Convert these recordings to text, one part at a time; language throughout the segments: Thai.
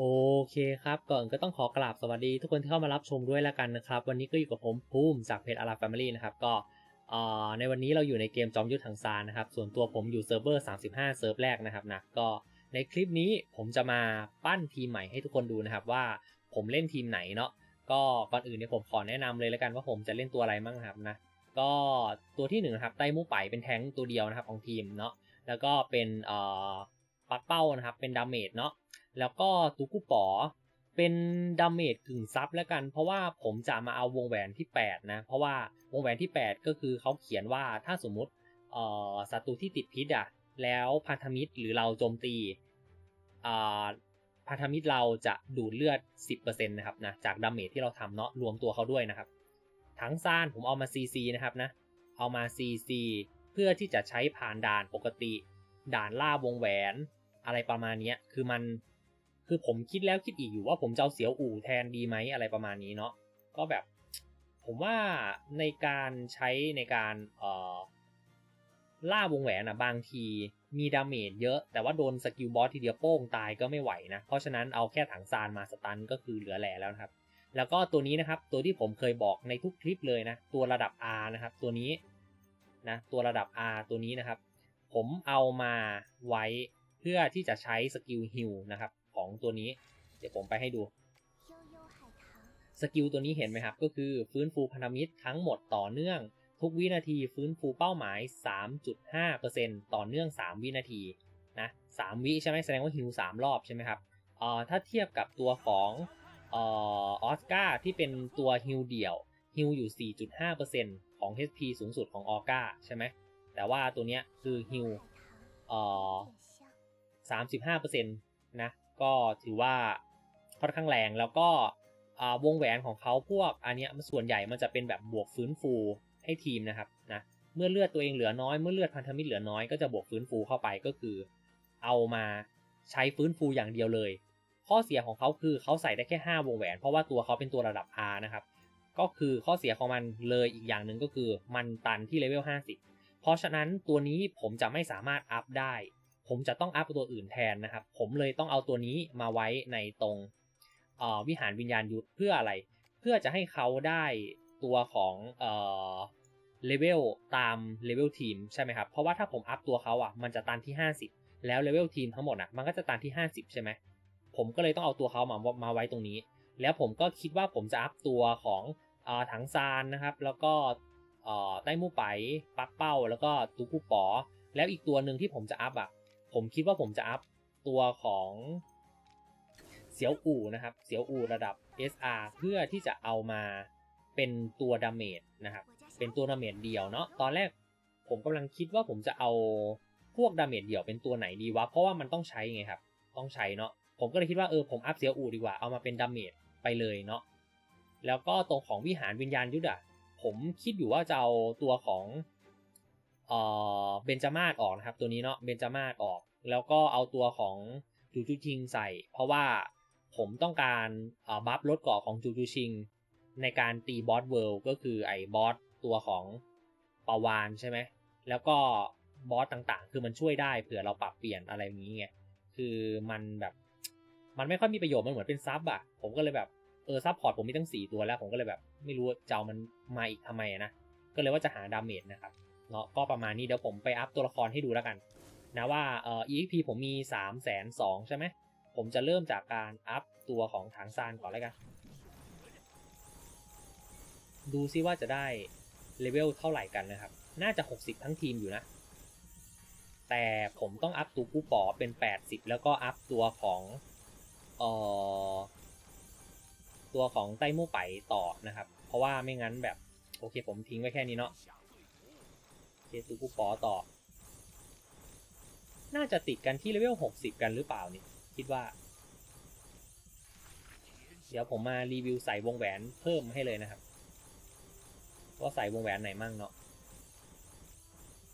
โอเคครับก่อนก็ต้องขอกราบสวัสดีทุกคนที่เข้ามารับชมด้วยแล้วกันนะครับ วันนี้ก็อยู่กับผมภูมิจากเพจอาราแฟมิลี่นะครับก็ในวันนี้เราอยู่ในเกมจอมยุทธทางซานนะครับส่วนตัวผมอยู่เซิร์ฟเวอร์ 35 เซิร์ฟแรกนะครับนะก็ในคลิปนี้ผมจะมาปั้นทีมใหม่ให้ทุกคนดูนะครับว่าผมเล่นทีมไหนเนาะก็ก่อนอื่นเนี่ยผมขอแนะนำเลยแล้วกันว่าผมจะเล่นตัวอะไรมั่งครับนะก็ตัวที่หนึ่งนะครับไต้มูไปเป็นแทงตัวเดียวนะครับของทีมเนาะแล้วก็เป็นเอ่อปักเป้านะครับเป็นดาเมจเนาะ แล้วก็ตุกุป๋อเป็นดาเมจกึ่งซับแล้วกัน เพราะว่าผมจะมาเอาวงแหวนที่ 8 นะ เพราะว่าวงแหวนที่ 8 ก็คือเขาเขียนว่าถ้าสมมุติเออศัตรูที่ติดพิษอะแล้วพันธมิตรหรือเราโจมตีอ่าพันธมิตรเราจะดูดเลือด 10%นะครับนะจากดาเมจที่เราทำเนาะรวมตัวเขาด้วยนะครับทั้งซ่านผมเอามา CC นะครับนะเอามา CC เพื่อที่จะใช้ผ่านด่านปกติ ด่านล่าวงแหวน อะไรประมาณนี้คือมัน คือผมคิดแล้วคิดอีกอยู่ว่าผมจะเอาเสียวอู่แทนดีไหมอะไรประมาณนี้เนาะก็แบบผมว่าในการใช้ในการเอ่อล่าวงแหวนอะบางทีมีดาเมจเยอะ แต่ว่าโดนสกิลบอสทีเดียวโป้งตายก็ไม่ไหวนะ เพราะฉะนั้นเอาแค่ถังซานมาสตันก็คือเหลือแหล่แล้วนะครับ แล้วก็ตัวนี้นะครับตัวที่ผมเคยบอกในทุกคลิปเลยนะ ตัวระดับ R นะครับ ตัวนี้นะตัวระดับ R ตัวนี้นะครับ ผมเอามาไว้เพื่อที่จะใช้สกิลฮิลนะครับ ของตัวนี้ เดี๋ยวผมไปให้ดู สกิลตัวนี้เห็นไหมครับ ก็คือฟื้นฟูพันธมิตรทั้งหมดต่อเนื่อง ทุกวินาทีฟื้นฟูเป้าหมาย 3.5%ต่อเนื่อง 3 วินาทีนะ3วิใช่ไหมแสดงว่าฮิล3รอบใช่ไหมครับเอ่อถ้าเทียบกับตัวของเอ่อออสการ์ที่เป็นตัวฮิลเดี่ยวฮิลอยู่ 4.5%ของ HP สูงสุดของออก้าใช่ไหมแต่ว่าตัวเนี้ยคือฮิลเอ่อ35%นะ ก็ถือว่าค่อนข้างแรงแล้วก็วงแหวนของเขาพวกอันเนี้ยส่วนใหญ่มันจะเป็นแบบบวกฟื้นฟูให้ทีมนะครับนะเมื่อเลือดตัวเองเหลือน้อยเมื่อเลือดพันธมิตรเหลือน้อยก็จะบวกฟื้นฟูเข้าไปก็คือ เอามาใช้ฟื้นฟูอย่างเดียวเลย ข้อเสียของเขาคือเขาใส่ได้แค่ 5 วงแหวน เพราะว่าตัวเขาเป็นตัวระดับ R นะครับก็คือข้อเสียของมันเลยอีกอย่างหนึ่งก็คือมันตันที่เลเวล50 เพราะฉะนั้นตัวนี้ผมจะไม่สามารถอัพได้ ผมจะต้องอัพตัวอื่นแทนนะครับ ผมเลยต้องเอาตัวนี้มาไว้ในตรงวิหารวิญญาณยุทธเพื่ออะไร เพื่อจะให้เขาได้ตัวของเลเวลตามเลเวลทีมใช่ไหมครับ เพราะว่าถ้าผมอัพตัวเขาอะมันจะตันที่ 50 แล้วเลเวลทีมทั้งหมดอะมันก็จะตันที่ 50 ใช่ไหมผมก็เลยต้องเอาตัวเขามามาไว้ตรงนี้ แล้วผมก็คิดว่าผมจะอัพตัวของอถังซานนะครับ แล้วก็ใต้มู่ไปปักเป้า แล้วก็ตูกูป๋อแล้วอีกตัวหนึ่งที่ผมจะอัพอะ ผมคิดว่าผมจะอัพตัวของเสียวอู่นะครับ เสียวอู่ระดับ SR เพื่อที่จะเอามาเป็นตัวดาเมจนะครับ เป็นตัวดาเมจเดียวเนาะ ตอนแรกผมกำลังคิดว่าผมจะเอาพวกดาเมจเดี่ยวเป็นตัวไหนดีวะ เพราะว่ามันต้องใช้ไงครับ ต้องใช้เนาะ ผมก็เลยคิดว่าเออผมอัพเสียวอู่ดีกว่า เอามาเป็นดาเมจไปเลยเนาะ แล้วก็ตรงของวิหารวิญญาณยุทธอะผมคิดอยู่ว่าจะเอาตัวของ เอ่อเบนจามาศออกนะครับ ตัวนี้เนาะเบนจามาศออก แล้วก็เอาตัวของจูจูชิงใส่ เพราะว่าผมต้องการบัฟลดเกาะของจูจูชิง ในการตีบอสเวิลด์ก็คือไอ้บอสตัวของปาวานใช่ไหมแล้วก็บอสต่างๆ คือมันช่วยได้เผื่อเราปรับเปลี่ยนอะไรอย่างนี้ไงคือมันแบบมันไม่ค่อยมีประโยชน์มันเหมือนเป็นซับอะผมก็เลยแบบเออซับพอร์ตผมมีตั้ง 4 ตัวแล้ว ผมก็เลยแบบไม่รู้จะเอามันมาอีกทำไมนะ ก็เลยว่าจะหาดาเมจนะครับ เนาะก็ประมาณนี้เดี๋ยวผมไปอัพตัวละครให้ดูแล้วกันนะว่าเอ่อ EXP ผมมี3ามแสนสองใช่ไหมผมจะเริ่มจากการอัพตัวของถังซานก่อนแล้วกัน ดูซิว่าจะได้เลเวลเท่าไหร่กันนะครับ น่าจะ 60 ทั้งทีมอยู่นะ แต่ผมต้องอัพตัวกู้ป๋อเป็น 80 แล้วก็อัพตัวของเอ่อตัวของไต้มู่ไปต่อนะครับ เพราะว่าไม่งั้นแบบ โอเคผมทิ้งไว้แค่นี้เนาะ เคตูกูปอต่อ น่าจะติดกันที่เลเวล 60 กันหรือเปล่านี่ คิดว่า เดี๋ยวผมมารีวิวใส่วงแหวนเพิ่มให้เลยนะครับ ว่าใส่วงแหวนไหนมั่งเนาะ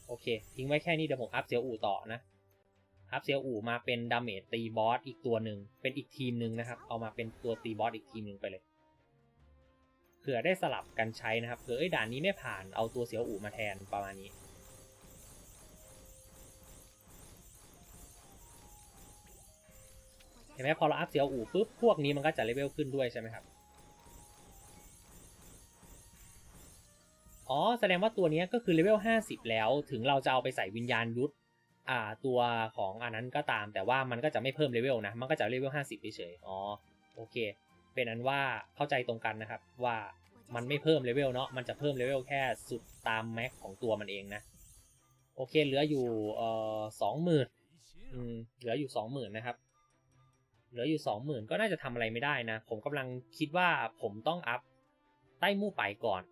โอเค ทิ้งไว้แค่นี้เดี๋ยวผมอัพเซียวอู่ต่อนะอัพเซียวอู่มาเป็นดาเมจตีบอสอีกตัวหนึ่งเป็นอีกทีมหนึ่งนะครับ เอามาเป็นตัวตีบอสอีกทีมหนึ่งไปเลยเผื่อได้สลับกันใช้นะครับเผื่อไอ้ด่านนี้ไม่ผ่านเอาตัวเสียวอู่มาแทนประมาณนี้ เห็นไหมพอเราอัพเซียวอู่ปุ๊บพวกนี้มันก็จะเลเวลขึ้นด้วยใช่ไหมครับอ๋อแสดงว่าตัวนี้ก็คือเลเวล50 แล้วถึงเราจะเอาไปใส่วิญญาณยุทธอ่าตัวของอันนั้นก็ตาม แต่ว่ามันก็จะไม่เพิ่มเลเวลนะมันก็จะเลเวล50เฉยๆอ๋อโอเค เป็นอันว่าเข้าใจตรงกันนะครับว่ามันไม่เพิ่มเลเวลเนาะมันจะเพิ่มเลเวลแค่สุดตามแม็กของตัวมันเองนะโอเคเหลืออยู่เอ่อสองหมื่นเหลืออยู่สองหมื่นนะครับ เหลืออยู่สองหมื่นก็น่าจะทำอะไรไม่ได้นะ ผมกำลังคิดว่าผมต้องอัพใต้มู่ไปก่อน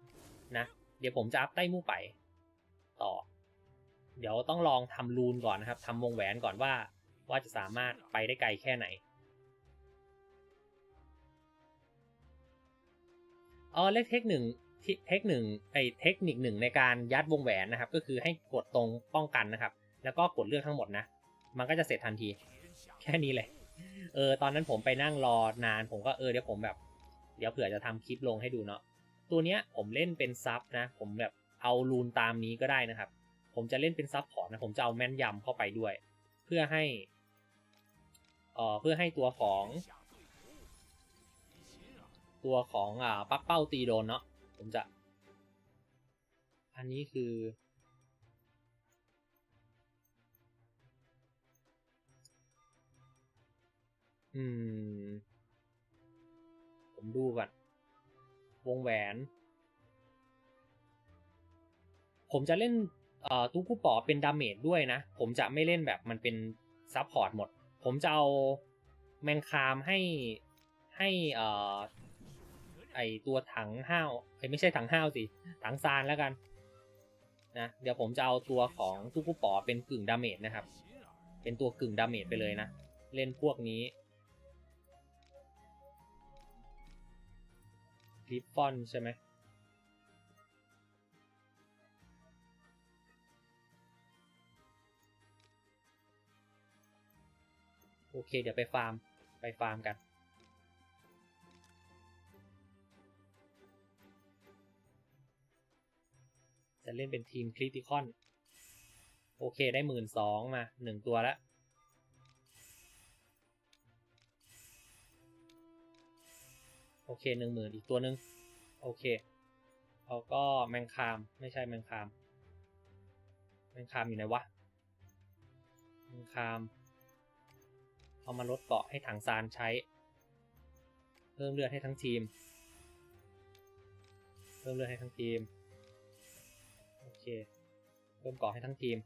นะ เดี๋ยวผมจะอัพใต้มู่ไปต่อ เดี๋ยวต้องลองทำรูนก่อนนะครับทำวงแหวนก่อนว่าว่าจะสามารถไปได้ไกลแค่ไหนอ๋อเลขเทคหนึ่งเทคหนึ่งไอเทคนิคหนึ่งในการยัดวงแหวนนะครับ ก็คือให้กดตรงป้องกันนะครับ แล้วก็กดเลือกทั้งหมดนะ มันก็จะเสร็จทันที แค่นี้เลย เออตอนนั้นผมไปนั่งรอนาน ผมก็เออเดี๋ยวผมแบบ เดี๋ยวเผื่อจะทำคลิปลงให้ดูเนาะตัวเนี้ยผมเล่นเป็นซับนะ ผมแบบเอารูนตามนี้ก็ได้นะครับ ผมจะเล่นเป็นซับพอร์ตนะผมจะเอาแม่นยำเข้าไปด้วย เพื่อให้เอ่อเพื่อให้ตัวของ ตัวของอ่าปักเป้าตีโดนเนาะผมจะ อันนี้คือ อืม ผมดูก่อน วงแหวน ผมจะเล่นเอ่อตู้กู้ป๋อเป็นดาเมจด้วยนะ ผมจะไม่เล่นแบบมันเป็นซับพอร์ตหมด ผมจะเอาแมงคามให้ให้เอ่อไอตัวถังห้าวไอไม่ใช่ถังห้าวสิ ถังซานแล้วกันนะเดี๋ยวผมจะเอาตัวของตู้กู้ป๋อเป็นกึ่งดาเมจนะครับ เป็นตัวกึ่งดาเมจไปเลยนะ เล่นพวกนี้ ลิปฟอนใช่ไหมโอเค เดี๋ยวไปฟาร์ม ไปฟาร์มกัน จะเล่นเป็นทีมคริติคอน โอเคได้หมื่นสองมาหนึ่งตัวแล้ว อเคหนึ่งหมื่นอีกตัวหนึ่งโอเคแล้วก็แมงคามไม่ใช่แมงคาม แมงคามอยู่ไหนวะแมงคามเอามาลดเกาะให้ถังซานใช้ เพิ่มเลือดให้ทั้งทีม เพิ่มเลือดให้ทั้งทีมโอเคเพิ่มเกาะให้ทั้งทีม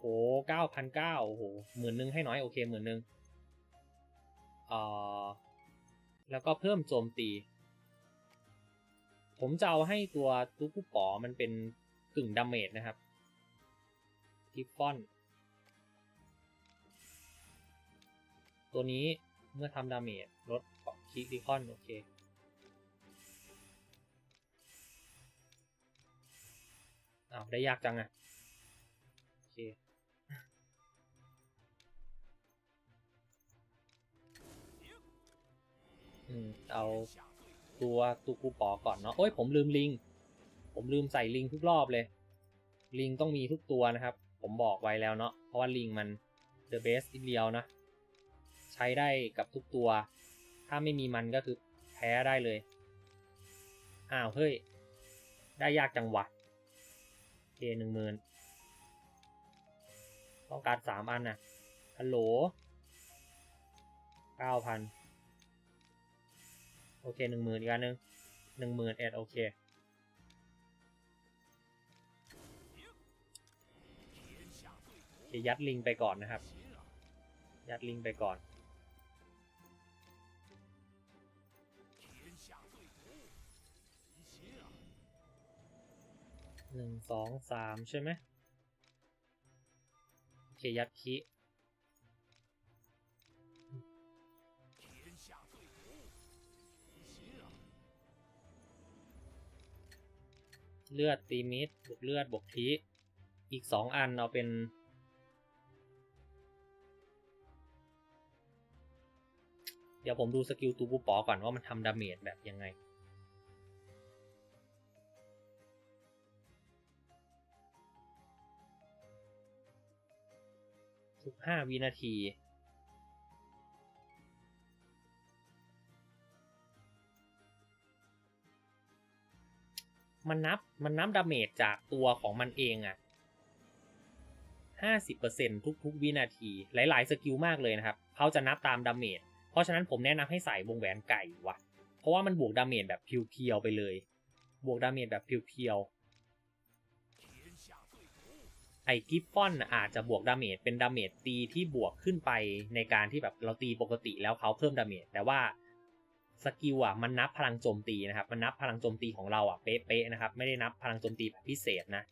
โอ้เก้าพันเก้าโอ้โหหมื่นหนึ่งให้น้อยโอเคหมื่นหนึ่งเอ่อ แล้วก็เพิ่มโจมตี ผมจะเอาให้ตัวตุกุป๋อมันเป็นกึ่งดาเมจนะครับกิฟฟอน ตัวนี้เมื่อทำดาเมจลดคิริคอนโอเคอ้าวได้ยากจังอะโอเค อืมเอาตัวตูกูปอก่อนเนาะโอ้ยผมลืมลิง ผมลืมใส่ลิงทุกรอบเลย ลิงต้องมีทุกตัวนะครับ ผมบอกไว้แล้วเนาะเพราะว่าลิงมัน the best อีเดียวนะ ใช้ได้กับทุกตัว ถ้าไม่มีมันก็คือแพ้ได้เลย อ้าวเฮ้ย ได้ยากจังหวะเคหนึ่งหมื่นต้องการสามอันน่ะฮัลโหลเก้าพัน อเคหนึ่งหมื่นอีกอันหนึ่งหนึ่งหมื่นเอ็ดโอเคโอเคยัดลิงไปก่อนนะครับ ยัดลิงไปก่อน หนึ่งสองสามใช่ไหมโอเคยัดคี เลือดตีมิดบวกเลือดบวกทีอีกสองอันเอาเป็นเดี๋ยวผมดูสกิลตูปูปอก่อนว่ามันทำดาเมจแบบยังไง ทุกห้าวินาที มันนับมันนับดาเมจจากตัวของมันเองอะห้าสิบเปอร์เซ็นทุกๆ วินาที หลายๆ สกิลมากเลยนะครับเขาจะนับตามดาเมจ เพราะฉะนั้นผมแนะนำให้ใส่วงแหวนไก่ว่ะเพราะว่ามันบวกดาเมจแบบเพียวๆไปเลย บวกดาเมจแบบเพียวๆ ไอ้กิฟฟอนอาจจะบวกดาเมจเป็นดาเมจตีที่บวกขึ้นไปในการที่แบบเราตีปกติแล้วเขาเพิ่มดาเมจ แต่ว่า สกิลอะมันนับพลังโจมตีนะครับ มันนับพลังโจมตีของเราอะเป๊ะๆนะครับ ไม่ได้นับพลังโจมตีแบบพิเศษนะ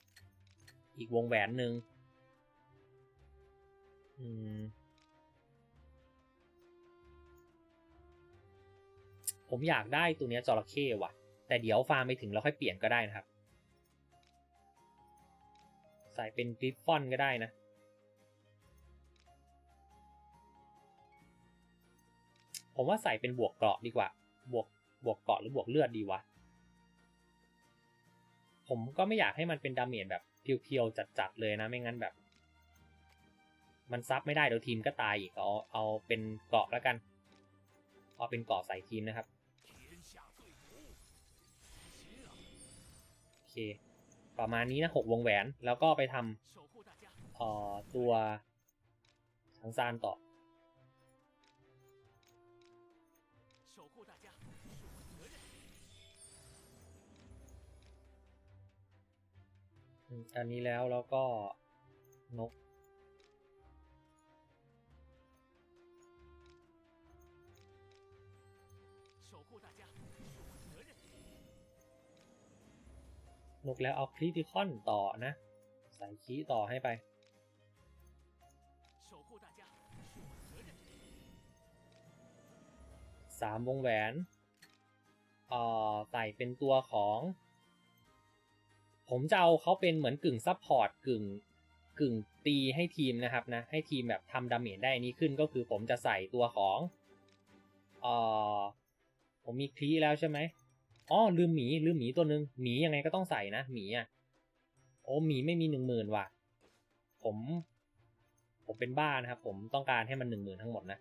อีกวงแหวนหนึ่งอืมผมอยากได้ตัวเนี้ยจระเข้ว่ะ แต่เดี๋ยวฟาร์มไปถึงแล้วค่อยเปลี่ยนก็ได้นะครับ ใส่เป็นกริฟฟอนก็ได้นะ ผมว่าใส่เป็นบวกเกราะดีกว่า บวกบวกเกราะหรือบวกเลือดดีวะ ผมก็ไม่อยากให้มันเป็นดาเมจแบบเพียวๆจัดๆเลยนะไม่งั้นแบบ มันซับไม่ได้เดี๋ยวทีมก็ตายอีกเอาเอาเป็นเกราะแล้วกันเอาเป็นเกราะใส่ทีมนะครับโอเคประมาณนี้นะหกวงแหวนแล้วก็ไปทำเอ่อตัวทังซานต่อ อันนี้แล้วแล้วก็นก นกแล้วเอาคริติคอนต่อนะ ใส่คีต่อให้ไปสามวงแหวนเอ่อใส่เป็นตัวของ ผมจะเอาเขาเป็นเหมือนกึ่งซับพอร์ตกึ่งกึ่งตีให้ทีมนะครับนะให้ทีมแบบทำดาเมจได้อันนี้ขึ้นก็คือผมจะใส่ตัวของเอ่อผมมีคลีแล้วใช่ไหมอ๋อลืมหมีลืมหมีตัวหนึ่งหมียังไงก็ต้องใส่นะหมีอะโอ้หมีไม่มีหนึ่งหมื่นว่ะ ผม ผมเป็นบ้านะครับ ผมต้องการให้มันหนึ่งหมื่นทั้งหมดนะ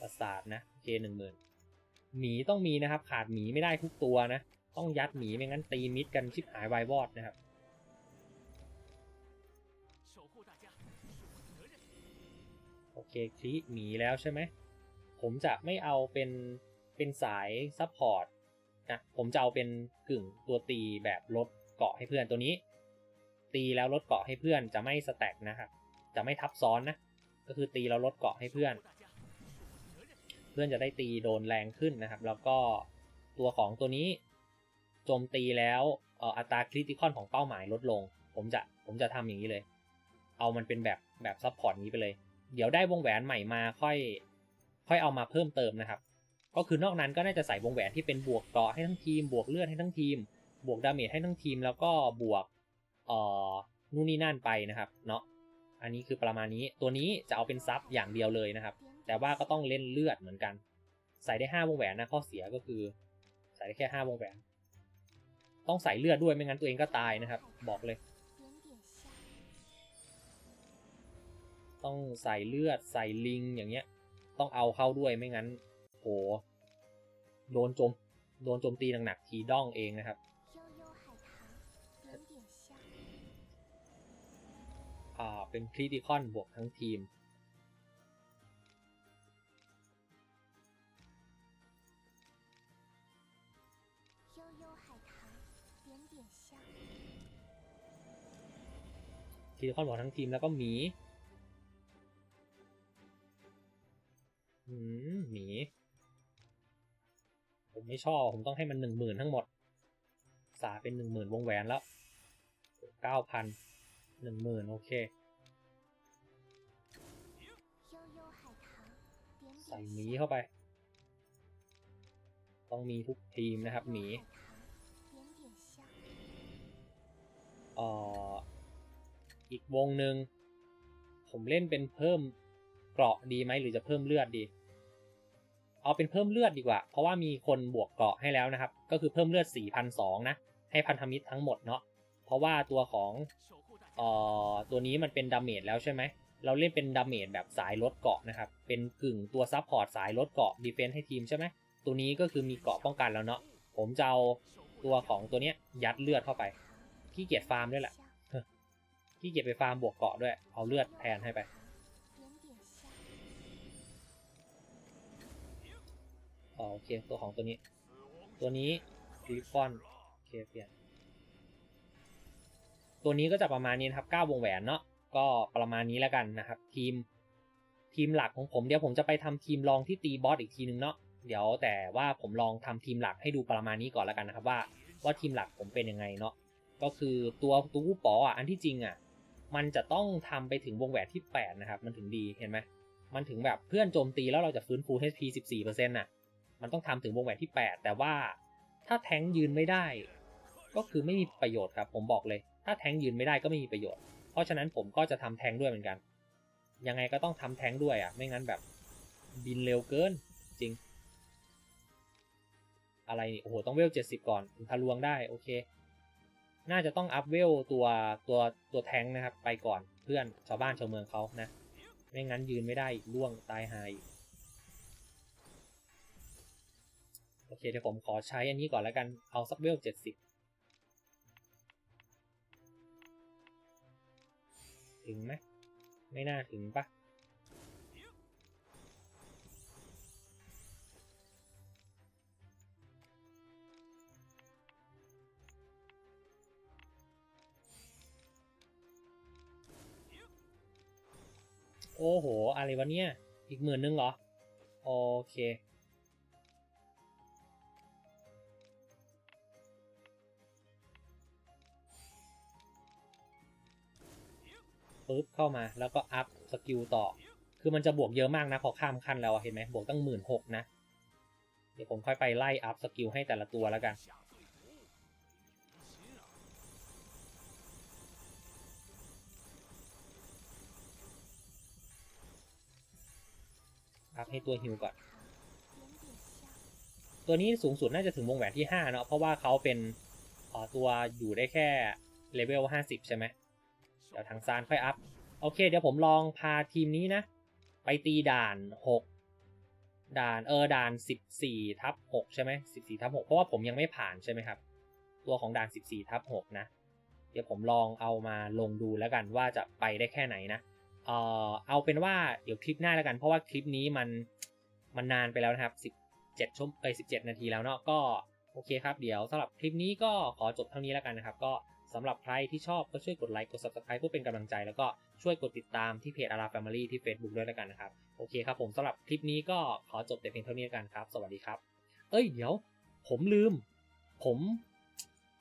ประสาทนะโอเคหนึ่งหมื่นหมีต้องมีนะครับ ขาดหมีไม่ได้ทุกตัวนะ ต้องยัดหมีไม่งั้นตีมิดกันชิบหายวายวอดนะครับโอเคคลิหมีแล้วใช่ไหมผมจะไม่เอาเป็นเป็นสายซัพพอร์ตนะผมจะเอาเป็นกึ่งตัวตีแบบลดเกาะให้เพื่อนตัวนี้ ตีแล้วลดเกาะให้เพื่อนจะไม่สแต็กนะครับจะไม่ทับซ้อนนะก็คือตีแล้วลดเกาะให้เพื่อน เพื่อนจะได้ตีโดนแรงขึ้นนะครับ แล้วก็ตัวของตัวนี้ โจมตีแล้วอัตราคริติคอนของเป้าหมายลดลง ผมจะผมจะทำอย่างนี้เลย เอามันเป็นแบบแบบซัพพอร์ตนี้ไปเลย เดี๋ยวได้วงแหวนใหม่มาค่อย ค่อยเอามาเพิ่มเติมนะครับ ก็คือนอกนั้นก็น่าจะใส่วงแหวนที่เป็นบวกเกราะให้ทั้งทีม บวกเลือดให้ทั้งทีม บวกดาเมจให้ทั้งทีม แล้วก็บวกเอ่อนู่นนี่นั่นไปนะครับ เนาะอันนี้คือประมาณนี้ ตัวนี้จะเอาเป็นซับอย่างเดียวเลยนะครับ แต่ว่าก็ต้องเล่นเลือดเหมือนกัน ใส่ได้ห้าวงแหวนนะข้อเสียก็คือ ใส่ได้แค่ห้าวงแหวน ต้องใส่เลือดด้วยไม่งั้นตัวเองก็ตายนะครับ บอกเลย ต้องใส่เลือดใส่ลิงอย่างเงี้ย ต้องเอาเข้าด้วยไม่งั้นโหโดนจมโดนโจมตีหนักๆทีด้องเองนะครับอ่าเป็นคริติคอนบวกทั้งทีม คริคอนบวกทั้งทีมแล้วก็หมีอืมหมี ผมไม่ชอบ ผมต้องให้มันหนึ่งหมื่นทั้งหมด สาเป็นหนึ่งหมื่นวงแหวนแล้วเก้าพันหนึ่งหมื่นโอเค ใส่หมีเข้าไป ต้องมีทุกทีมนะครับหมี เอ่อ อีกวงหนึ่งผมเล่นเป็นเพิ่มเกราะดีไหมหรือจะเพิ่มเลือดดี เอาเป็นเพิ่มเลือดดีกว่า เพราะว่ามีคนบวกเกราะให้แล้วนะครับ ก็คือเพิ่มเลือด 4,200 นะ ให้พันธมิตรทั้งหมดเนาะเพราะว่าตัวของเอ่อตัวนี้มันเป็นดาเมจแล้วใช่ไหมเราเล่นเป็นดาเมจแบบสายลดเกาะนะครับ เป็นกึ่งตัวซับพอร์ตสายลดเกาะดีเฟนส์ให้ทีมใช่ไหมตัวนี้ก็คือมีเกาะป้องกันแล้วเนาะผมจะเอาตตัวของตัวเนี้ยยัดเลือดเข้าไปขี้เกียจฟาร์มด้วยแหละ ขี้เกียจไปฟาร์มบวกเกาะด้วย เอาเลือดแทนให้ไป อ๋อโอเคตัวของตัวนี้ ตัวนี้ริฟอนโอเคเปลี่ยน ตัวนี้ก็จะประมาณนี้นะครับ9วงแหวนเนาะ ก็ประมาณนี้แล้วกันนะครับ ทีมทีมหลักของผมเดี๋ยวผมจะไปทำทีมรองที่ตีบอสอีกทีนึงเนาะเดี๋ยวแต่ว่าผมลองทำทีมหลักให้ดูประมาณนี้ก่อนแล้วกันนะครับว่า ว่าทีมหลักผมเป็นยังไงเนาะก็คือตัวตัวผู้ป๋ออะอันที่จริงอะ มันจะต้องทำไปถึงวงแหวนที่ 8 นะครับ มันถึงดีเห็นไหมมันถึงแบบเพื่อนโจมตีแล้วเราจะฟื้นฟู HP 14%น่ะมันต้องทำถึงวงแหวนที่ 8 แต่ว่าถ้าแท้งยืนไม่ได้ ก็คือไม่มีประโยชน์ครับ ผมบอกเลย ถ้าแท้งยืนไม่ได้ก็ไม่มีประโยชน์ เพราะฉะนั้นผมก็จะทำแท้งด้วยเหมือนกัน ยังไงก็ต้องทำแท้งด้วยอะ ไม่งั้นแบบบินเร็วเกินจริง อะไรนี่โอ้โหต้องเวล70ก่อนทะลวงได้โอเค น่าจะต้องอัพเวลตัวตัวตัวแทงนะครับ ไปก่อนเพื่อนชาวบ้านชาวเมืองเขานะ ไม่งั้นยืนไม่ได้อีกล่วงตายหายโอเคเดี๋ยวผมขอใช้อันนี้ก่อนแล้วกันเอาสักเวลเจ็ดสิบถึงไหมไม่น่าถึงปะ โอ้โห อะไรวะเนี่ย อีกหมื่นนึงเหรอ โอเคปุ๊บเข้ามาแล้วก็อัพสกิลต่อ คือมันจะบวกเยอะมากนะพอข้ามขั้นแล้วเห็นไหมบวกตั้งหมื่นหกนะ เดี๋ยวผมค่อยไปไล่อัพสกิลให้แต่ละตัวแล้วกัน อัพให้ตัวฮิวก่อน ตัวนี้สูงสุดน่าจะถึงวงแหวนที่ 5 เนาะเพราะว่าเขาเป็นออตัวอยู่ได้แค่เลเวล 50 ใช่ไหมเดี๋ยวทางซานค่อยอัพ โอเค เดี๋ยวผมลองพาทีมนี้นะ ไปตีด่าน 6 ด่านเออด่าน 14ทับ6ใช่ไหม14ทับ6เพราะว่าผมยังไม่ผ่านใช่ไหมครับ ตัวของด่าน 14ทับ6นะ เดี๋ยวผมลองเอามาลงดูแล้วกันว่าจะไปได้แค่ไหนนะ เอ่อเอาเป็นว่าเดี๋ยวคลิปหน้าแล้วกัน เพราะว่าคลิปนี้มันมันนานไปแล้วนะครับ17ชั่วเอ้ย17 นาทีแล้วเนาะก็โอเคครับ เดี๋ยวสำหรับคลิปนี้ก็ขอจบเท่านี้แล้วกันนะครับ ก็สำหรับใครที่ชอบก็ช่วยกดไลค์กด subscribe เพื่อเป็นกำลังใจ แล้วก็ช่วยกดติดตามที่เพจอารา Family ที่ Facebook ด้วยแล้วกันนะครับ โอเคครับผมสำหรับคลิปนี้ก็ขอจบแต่เพียงเท่านี้แล้วกันครับ สวัสดีครับ เอ้ยเดี๋ยว ผมลืม ผม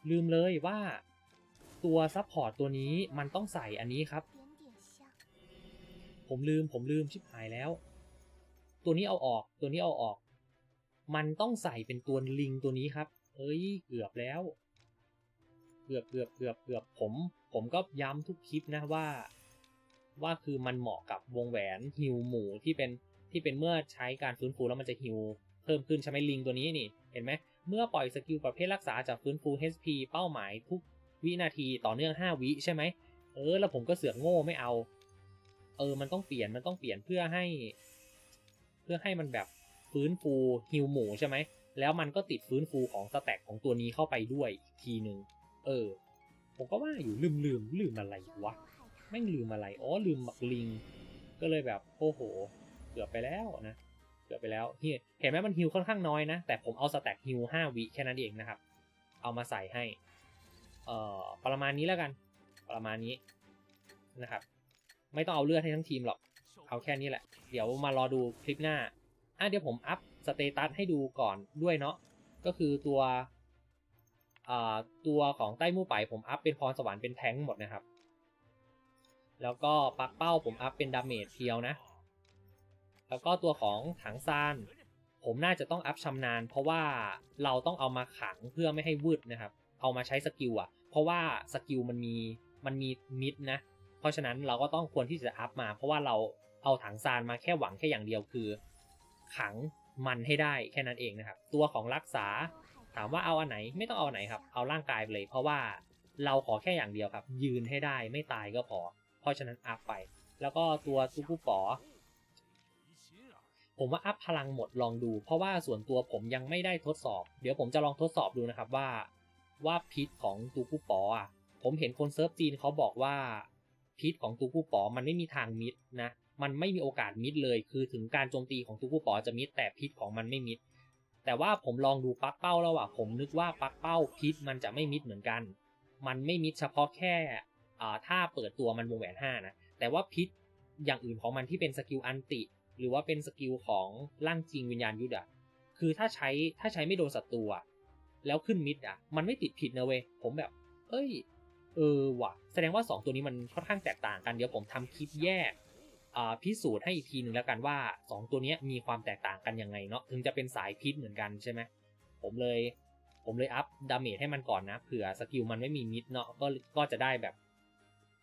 ลืมเลยว่า ตัวซัพพอร์ตตัวนี้มันต้องใส่อันนี้ครับ ผมลืม ผมลืมชิบหายแล้ว ตัวนี้เอาออก ตัวนี้เอาออก มันต้องใส่เป็นตัวลิงตัวนี้ครับ เอ้ย เกือบแล้ว เกือบเกือบเกือบเกือบผม ผมก็ย้ำทุกคลิปนะว่า ว่าคือมันเหมาะกับวงแหวนฮิวหมูที่เป็นที่เป็นเมื่อใช้การฟื้นฟูแล้วมันจะฮิวเพิ่มขึ้นใช่ไหมลิงตัวนี้นี่ เห็นไหม เมื่อปล่อยสกิลประเภทรักษาจะฟื้นฟู HP เป้าหมายทุกวินาทีต่อเนื่อง 5 วิใช่ไหม เออ แล้วผมก็เสือกโง่ไม่เอา เออมันต้องเปลี่ยนมันต้องเปลี่ยนเพื่อให้ เพื่อให้มันแบบฟื้นฟูฮิวหมูใช่ไหมแล้วมันก็ติดฟื้นฟูของสแต็กของตัวนี้เข้าไปด้วยอีกทีหนึ่งเออ ผมก็ว่าอยู่ลืมลืมลืมอะไรวะไม่งลืมอะไรอ๋อลืมหมักลิง ก็เลยแบบโอ้โห เกือบไปแล้วนะเกือบไปแล้วเห็นเห็นไหมมันฮิวค่อนข้างน้อยนะ แต่ผมเอาสแต็กฮิวห้าวิแค่นั้นเองนะครับ เอามาใส่ให้ เอ่อประมาณนี้แล้วกัน ประมาณนี้นะครับ ไม่ต้องเอาเลือดให้ทั้งทีมหรอก เอาแค่นี้แหละ เดี๋ยวมารอดูคลิปหน้า อะเดี๋ยวผมอัพสเตตัสให้ดูก่อนด้วยเนาะ ก็คือตัวตัวของใต้มู่ไปผมอัพเป็นพรสวรรค์เป็นแท้งหมดนะครับ แล้วก็ปักเป้าผมอัพเป็นดาเมจเพียวนะ แล้วก็ตัวของถังซานผมน่าจะต้องอัพชำนาญ เพราะว่าเราต้องเอามาขังเพื่อไม่ให้วืดนะครับ เอามาใช้สกิลอะเพราะว่าสกิลมันมีมันมีมิดนะ ราะฉะนั้นเราก็ต้องควรที่จะอัพมา เพราะว่าเราเอาถังซานมาแค่หวังแค่อย่างเดียวคือ ขังมันให้ได้แค่นั้นเองนะครับ ตัวของรักษาถามว่าเอาอันไหนไม่ต้องเอาไหนครับ เอาร่างกายไปเลย เพราะว่าเราขอแค่อย่างเดียวครับ ยืนให้ได้ไม่ตายก็พอ เพราะฉะนั้นอัพไป แล้วก็ตัวทุกผู้ป๋อผมว่าอัพพลังหมดลองดู เพราะว่าส่วนตัวผมยังไม่ได้ทดสอบ เดี๋ยวผมจะลองทดสอบดูนะครับว่าว่าพิษของตูกูปออะผมเห็นคนเซิร์ฟจีนเขาบอกว่า พิษของตูกูปอมันไม่มีทางมิดนะมันไม่มีโอกาสมิดเลย คือถึงการโจมตีของตูกูปอจะมิดแต่พิษของมันไม่มิด แต่ว่าผมลองดูปักเป้าแล้วอะผมนึกว่าปักเป้าพิษมันจะไม่มิดเหมือนกัน มันไม่มิดเฉพาะแค่ถ้าเปิดตัวมันวงแหวนห้านะแต่ว่าพิษอย่างอื่นของมันที่เป็นสกิลอันติ หรือว่าเป็นสกิลของร่างจริงวิญญาณยุทธอะคือถ้าใช้ถ้าใช้ไม่โดนศัตรูอะแล้วขึ้นมิดอะมันไม่ติดผิดนะเว้ยผมแบบ เอ้ย เออว่ะ แสดงว่า 2 ตัวนี้มันค่อนข้างแตกต่างกัน เดี๋ยวผมทำคลิปแยกอ่าพิสูจน์ให้อีกทีหนึ่งแล้วกันว่า 2 ตัวนี้มีความแตกต่างกันยังไงเนาะถึงจะเป็นสายพิษเหมือนกันใช่ไหมผมเลย ผมเลยอัพดาเมจให้มันก่อนนะเผื่อสกิลมันไม่มีมิดเนาะก็ก็จะได้แบบ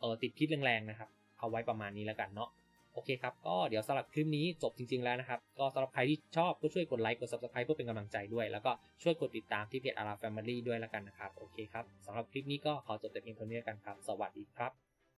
เออติดพิษแรงๆนะครับ เอาไว้ประมาณนี้แล้วกันเนาะ โอเคครับ ก็เดี๋ยวสำหรับคลิปนี้จบจริง ๆ แล้วนะครับ ก็สำหรับใครที่ชอบก็ช่วยกดไลค์ กด subscribe เพื่อเป็นกำลังใจด้วย แล้วก็ช่วยกดติดตามที่เพจอาราแฟมิลี่ด้วยแล้วกันนะครับ โอเคครับสำหรับคลิปนี้ก็ขอจบแต่เพียงเท่านี้กันครับ สวัสดีครับ